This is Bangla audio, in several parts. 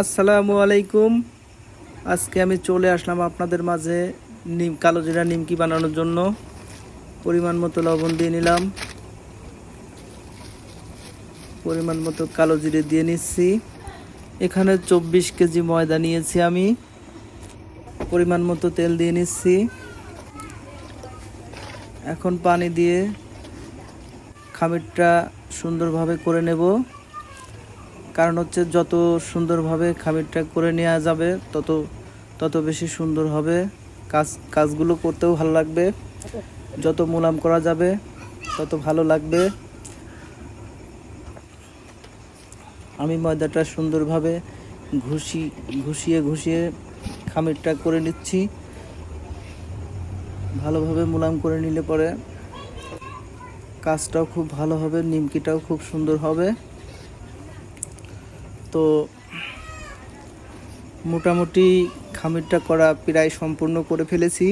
আসসালামু। আলাইকুম। আজকে আমি চলে আসলাম আপনাদের মাঝে নিম, কালো জিরা নিমকি বানানোর জন্য। পরিমাণ মতো লবণ দিয়ে নিলাম। পরিমাণ মতো কালো জিরে দিয়ে নিচ্ছি। এখানে চব্বিশ কেজি ময়দা নিয়েছি আমি। পরিমাণ মতো তেল দিয়ে নিচ্ছি। এখন পানি দিয়ে খামিরটা সুন্দরভাবে করে নেব। কারণ হচ্ছে যত সুন্দরভাবে খামিরটা করে নেওয়া যাবে, তত তত বেশি সুন্দর হবে। কাজ, কাজগুলো করতেও ভালো লাগবে। যত মোলাম করা যাবে, তত ভালো লাগবে। আমি ময়দাটা সুন্দরভাবে ঘুষি, ঘুষিয়ে ঘুষিয়ে খামিরটা করে নিচ্ছি। ভালোভাবে মোলাম করে নিলে পরে কাজটাও খুব ভালো হবে, নিমকিটাও খুব সুন্দর হবে। তো মোটামুটি খামিরটা করা প্রায় সম্পূর্ণ করে ফেলেছি।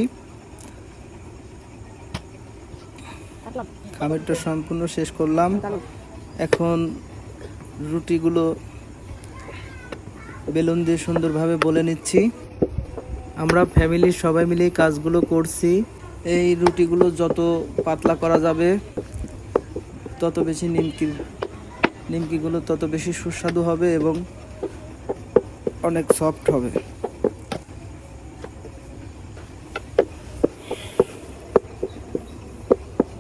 খামিরটা সম্পূর্ণ শেষ করলাম। এখন রুটিগুলো বেলুন দিয়ে সুন্দরভাবে বলে নিচ্ছি। আমরা ফ্যামিলির সবাই মিলে কাজগুলো করছি। এই রুটিগুলো যত পাতলা করা যাবে, তত বেশি নিমকি নিমকিগুলো তত বেশি সুস্বাদু হবে এবং অনেক সফট হবে।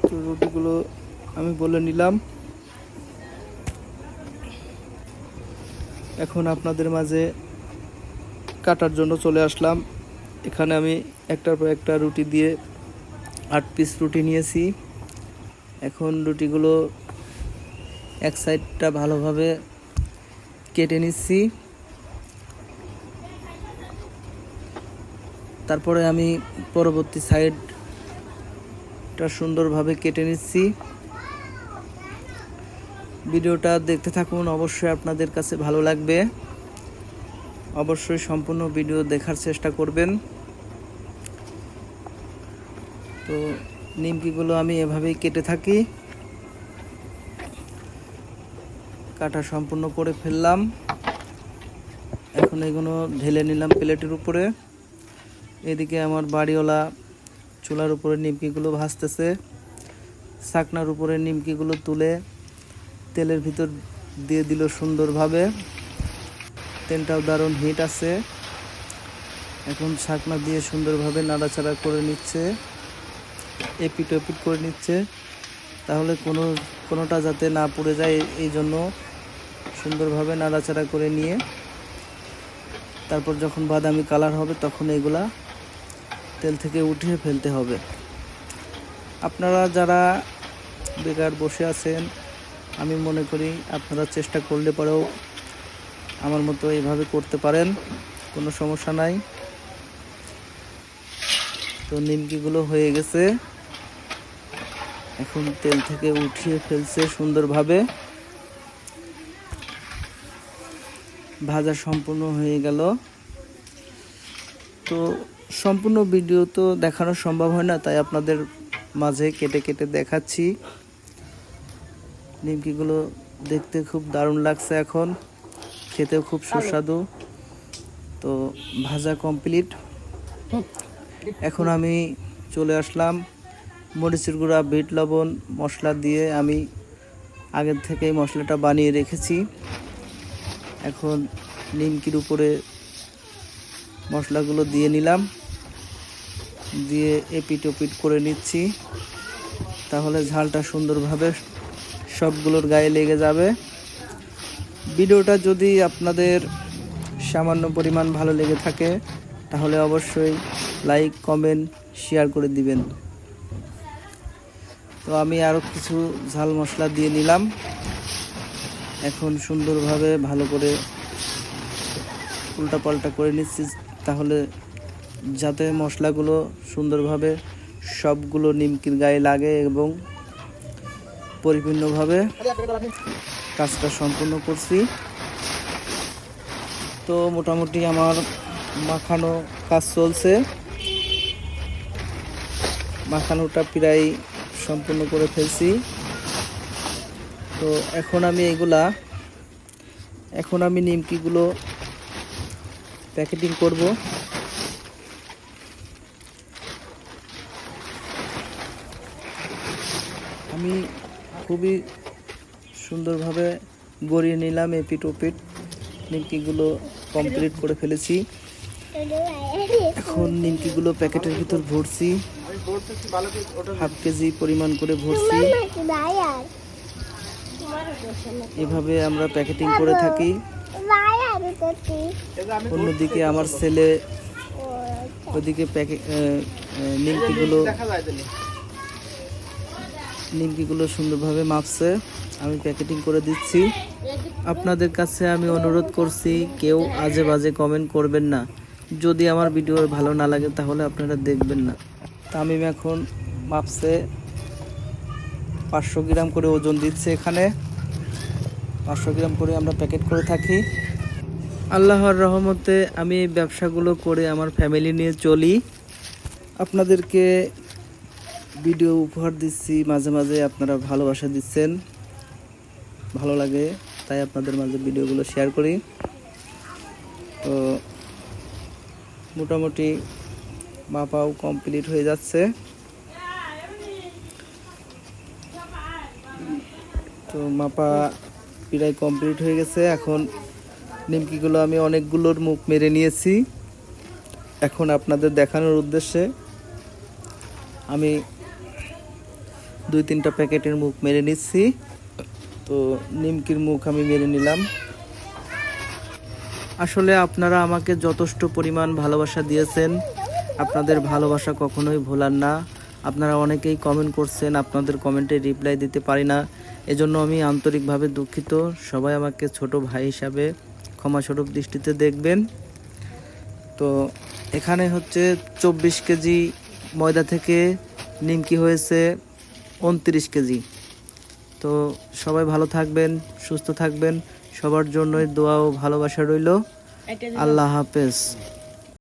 তো রুটিগুলো আমি বলে নিলাম। এখন আপনাদের মাঝে কাটার জন্য চলে আসলাম। এখানে আমি একটার পর একটা রুটি দিয়ে আট পিস রুটি নিয়েছি। এখন রুটিগুলো এক সাইডটা ভালোভাবে কেটে নিচ্ছি। তারপরে আমি পরবর্তী সাইডটা সুন্দরভাবে কেটে নিচ্ছি। ভিডিওটা দেখতে থাকুন, অবশ্যই আপনাদের কাছে ভালো লাগবে। অবশ্যই সম্পূর্ণ ভিডিও দেখার চেষ্টা করবেন। তো নিমকিগুলো আমি এভাবেই কেটে থাকি। কাটা সম্পূর্ণ করে ফেললাম। এখন এগুলো ঢেলে নিলাম প্লেটের উপরে। এদিকে আমার বাড়িওয়ালা চুলার উপরে নিমকিগুলো ভাজতেছে। ছাকনার উপরে নিমকিগুলো তুলে তেলের ভিতর দিয়ে দিল সুন্দরভাবে। তেলটাও দারুণ হিট আছে। এখন ছাকনা দিয়ে সুন্দরভাবে নাড়াচাড়া করে নিচ্ছে। এপিট এপিট করে নিচ্ছে। তাহলে কোনো, কোনোটা যাতে না পড়ে যায় এই জন্য সুন্দরভাবে নাড়াচাড়া করে নিয়ে, তারপর যখন বাদামি কালার হবে তখন এগুলা তেল থেকে উঠিয়ে ফেলতে হবে। আপনারা যারা বেকার বসে আছেন, আমি মনে করি আপনারা চেষ্টা করলে পরেও আমার মতো এইভাবে করতে পারেন, কোনো সমস্যা নাই। তো নিমকিগুলো হয়ে গেছে। এখন তেল থেকে উঠিয়ে ফেলছে সুন্দরভাবে। ভাজা সম্পূর্ণ হয়ে গেল। তো সম্পূর্ণ ভিডিও তো দেখানো সম্ভব হয় না তাই আপনাদের মাঝে কেটে কেটে দেখাচ্ছি। নিমকিগুলো দেখতে খুব দারুণ লাগছে এখন খেতেও খুব সুস্বাদু। তো ভাজা কমপ্লিট। এখন আমি চলে আসলাম মরিচের গুঁড়া বিট লবণ মশলা দিয়ে আমি আগের থেকেই মশলাটা বানিয়ে রেখেছি। এখন নিমকির উপরে মশলাগুলো দিয়ে নিলাম। দিয়ে এপিট ওপিট করে নিচ্ছি। তাহলে ঝালটা সুন্দরভাবে সবগুলোর গায়ে লেগে যাবে। ভিডিওটা যদি আপনাদের সামান্য পরিমাণ ভালো লেগে থাকে, তাহলে অবশ্যই লাইক, কমেন্ট, শেয়ার করে দিবেন। তো আমি আরও কিছু ঝাল মশলা দিয়ে নিলাম। এখন সুন্দরভাবে ভালো করে উল্টা পাল্টা করে নিচ্ছি, তাহলে যাতে মশলাগুলো সুন্দরভাবে সবগুলো নিমকির গায়ে লাগে এবং পরিপূর্ণভাবে কাজটা সম্পূর্ণ করছি। তো মোটামুটি আমার মাখানো কাজ চলছে। মাখানোটা প্রায় সম্পূর্ণ করে ফেলছি। তো এখন আমি এগুলা, এখন আমি নিমকিগুলো প্যাকেটিং করব। আমি খুবই সুন্দরভাবে গড়িয়ে নিলাম এপিট ওপিট নিমকিগুলো কমপ্লিট করে ফেলেছি। এখন নিমকিগুলো প্যাকেটের ভিতর ভরছি। হাফ কেজি পরিমাণ করে ভরছি। এভাবে আমরা প্যাকেটিং করে থাকি। অন্যদিকে আমার ছেলে, ওদিকে নিমকিগুলো নিমকিগুলো সুন্দরভাবে মাপছে। আমি প্যাকেটিং করে দিচ্ছি। আপনাদের কাছে আমি অনুরোধ করছি, কেউ আজে বাজে কমেন্ট করবেন না। যদি আমার ভিডিও ভালো না লাগে, তাহলে আপনারা দেখবেন না। তামিম এখন মাপছে পাঁচশো গ্রাম করে ওজন দিচ্ছে এখানে। পাঁচশো গ্রাম করে আমরা প্যাকেট করে থাকি। আল্লাহর রহমতে আমি এই ব্যবসাগুলো করে আমার ফ্যামিলি নিয়ে চলি। আপনাদেরকে ভিডিও উপহার দিচ্ছি, মাঝে মাঝে আপনারা ভালোবাসা দিচ্ছেন। ভালো লাগে, তাই আপনাদের মাঝে ভিডিওগুলো শেয়ার করি। তো মোটামুটি মাপাও কমপ্লিট হয়ে যাচ্ছে। তো মাপা প্রায় কমপ্লিট হয়ে গেছে। এখন নিমকিগুলো আমি অনেকগুলোর মুখ মেরে নিয়েছি। এখন আপনাদের দেখানোর উদ্দেশ্যে আমি দুই তিনটা প্যাকেটের মুখ মেরে নিচ্ছি। তো নিমকির মুখ আমি মেরে নিলাম। আসলে আপনারা আমাকে যথেষ্ট পরিমাণ ভালোবাসা দিয়েছেন। আপনাদের ভালোবাসা কখনোই ভোলার না। আপনারা অনেকেই কমেন্ট করছেন আপনাদের কমেন্টে রিপ্লাই দিতে পারি না। এজন্য আমি আন্তরিকভাবে দুঃখিত। সবাই আমাকে ছোট ভাই হিসাবে ক্ষমাস্বরূপ দৃষ্টিতে দেখবেন। তো এখানে হচ্ছে চব্বিশ কেজি ময়দা থেকে নিমকি হয়েছে উনত্রিশ কেজি। তো সবাই ভালো থাকবেন সুস্থ থাকবেন। সবার জন্যই দোয়া ও ভালোবাসা রইল। আল্লাহ হাফেজ।